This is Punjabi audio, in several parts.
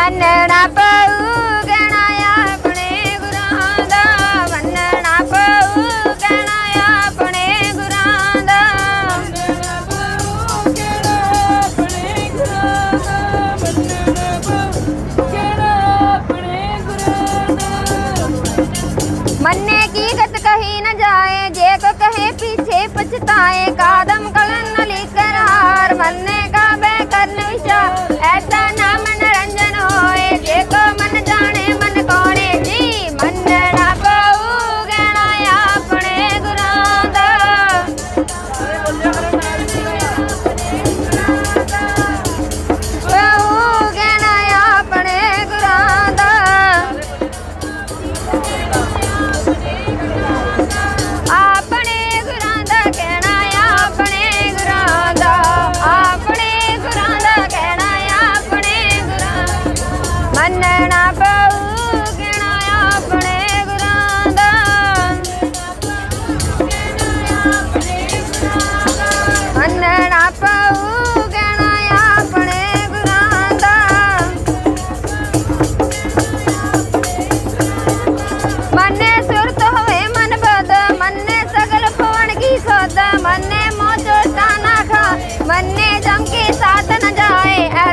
ਮੰਨਣਾ ਪਊ ਗਣਾ ਆਪਣੇ ਗੁਰਾਂ ਦਾ। ਮੰਨਣਾ ਪਊ ਗਣਾ ਆਪਣੇ ਗੁਰਾਂ ਦਾ। ਮੰਨਣਾ ਪਊ ਗਣਾ ਆਪਣੇ ਗੁਰਾਂ ਦਾ। ਮੰਨਣਾ ਪਊ ਗਣਾ ਆਪਣੇ ਗੁਰਾਂ ਦਾ। ਮੰਨੇ ਕੀ ਗਤ ਕਹੀ ਨਾ ਜਾਏ ਜੇ ਕੋ ਕਹੇ ਪਿੱਛੇ ਪਛਤਾਏ।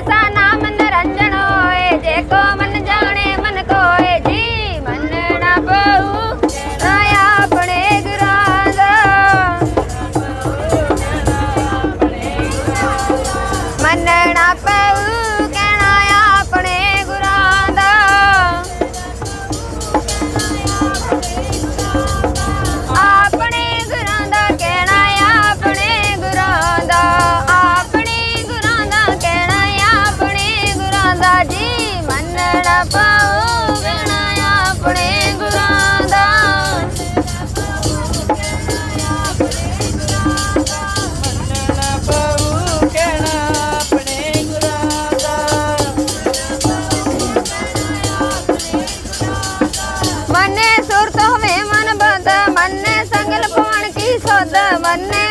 sana ਦਾ ਜੀ ਮੰਨਣਾ ਪਾਓ ਗਣਾ ਆਪਣੇ ਗੁਰਾਂ ਦਾ। ਮੰਨੇ ਸੁਰਤ ਹੋਵੇ ਮਨ ਬਦ, ਮੰਨੇ ਸੰਗਲ ਪਵਨ ਕੀ ਸੋਦ ਮੰਨੇ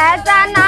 as know.